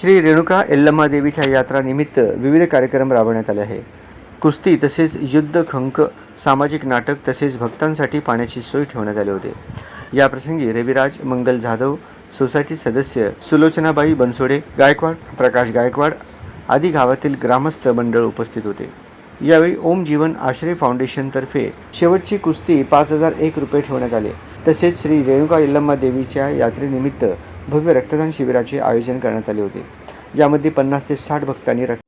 श्री रेणुका एल्लम्मा देवीच्या यात्रानिमित्त विविध कार्यक्रम राबवण्यात आले आहे कुस्ती तसेच युद्ध खंक सामाजिक नाटक तसेच भक्तांसाठी पाण्याची सोय ठेवण्यात आली होती. याप्रसंगी रविराज मंगल जाधव सोसायटी सदस्य सुलोचनाबाई बनसोडे गायकवाड प्रकाश गायकवाड आदी गावातील ग्रामस्थ मंडळ उपस्थित होते. यावेळी ओम जीवन आश्रय फाउंडेशनतर्फे शेवटची कुस्ती पाच हजार एक रुपये ठेवण्यात आले. तसेच श्री रेणुका इल्लम्मा देवीच्या यात्रेनिमित्त भव्य रक्तदान शिबिराचे आयोजन करण्यात आले होते. यामध्ये पन्नास ते साठ भक्तांनी रक्त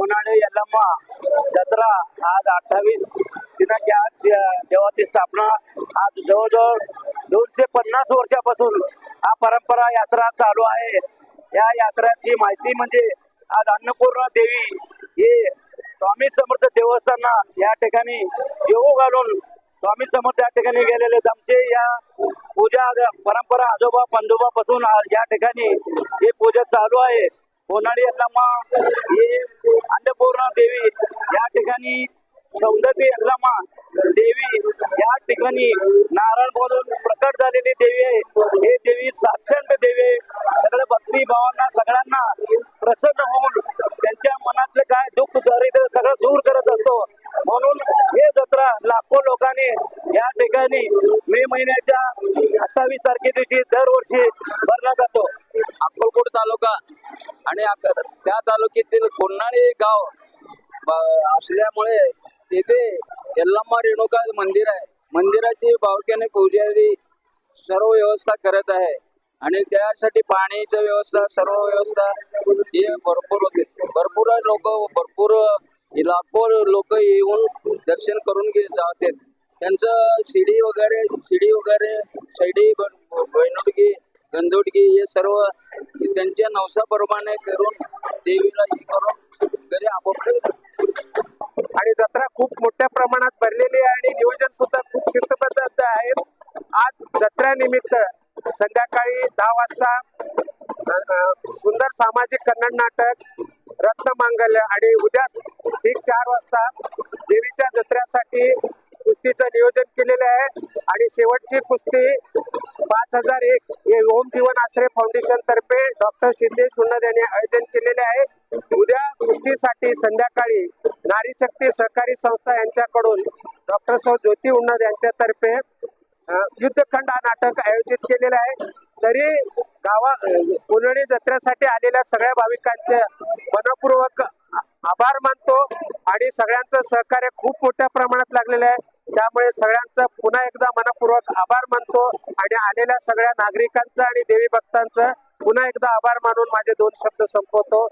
होणारे यल्लम्मा जत्रा आज अठ्ठावीस दिनाची आज दे- देवाची स्थापना. आज जवळजवळ दोनशे पन्नास वर्षापासून हा परंपरा यात्रा चालू आहे. या यात्राची माहिती म्हणजे आज अन्नपूर्णा देवी हे स्वामी समर्थ देवस्थानना या ठिकाणी जेऊ घालून स्वामी समर्थ या ठिकाणी गेलेले आमचे या पूजा परंपरा आजोबा पंजोबापासून आज या ठिकाणी ही पूजा चालू आहे. कोनाडी यल्लम्मा हे अन्नपूर्णा देवी या ठिकाणी सौंदर्य यल्लम्मा देवी या ठिकाणी नारायण बोलून प्रकट झालेली देवी आहे. हे देवी साक्षांत देवी आहे. सगळ्या भक्ती भावांना सगळ्यांना प्रसन्न होऊन त्यांच्या मनातले काय दुःख दारिद्र्य सगळं दूर करत असतो. म्हणून हे जत्रा लाखो लोकांनी या ठिकाणी मे महिन्याच्या अठ्ठावीस तारखे दिवशी दरवर्षी भरला जातो. अक्कलकोट तालुका आणि त्या तालुक्यातील कोन्हाळे गाव असल्यामुळे तिथे यल्लम्मा रेणुका मंदिर आहे. मंदिराची भावक्याने पूजारी सर्व व्यवस्था करत आहे. आणि त्यासाठी पाण्याची व्यवस्था सर्व व्यवस्था हे भरपूर होते. भरपूर लोक भरपूर लाखो लोक येऊन दर्शन करून घे जातात त्यांचं शिडी वगैरे शिडी वगैरे शिडी बैनोडगी गंधोडगी हे सर्व त्यांच्या नवसाप्रमाणे करून देवीला हे करून घरी आपोपले आणि जत्रा खूप मोठ्या प्रमाणात भरलेली आहे आणि नियोजन सुद्धा खूप शिस्तबद्ध आहे. आज जत्रेनिमित्त संध्याकाळी दहा वाजता सुंदर सामाजिक कन्नड नाटक रत्नमांगल्य आणि उद्या ठीक चार वाजता देवीच्या जत्रेसाठी कुस्तीचं नियोजन केलेलं आहे. आणि शेवटची कुस्ती पाच हजार एक हे ओम जीवन आश्रय फाउंडेशन तर्फे डॉक्टर सिद्धेश उन्नद यांनी आयोजन केलेले आहे. उद्या कुस्तीसाठी संध्याकाळी नारी शक्ती सहकारी संस्था यांच्याकडून डॉक्टर सौ ज्योती उन्नद यांच्यातर्फे युद्धखंड हा नाटक आयोजित केलेलं आहे. तरी गावा उन्हाळी जत्रेसाठी आलेल्या सगळ्या भाविकांचे मनपूर्वक आभार मानतो. आणि सगळ्यांचं सहकार्य खूप मोठ्या प्रमाणात लागलेलं आहे. त्यामुळे सगळ्यांचं पुन्हा एकदा मनपूर्वक आभार मानतो आणि आलेल्या सगळ्या नागरिकांचं आणि देवी भक्तांचं पुन्हा एकदा आभार मानून माझे दोन शब्द संपवतो.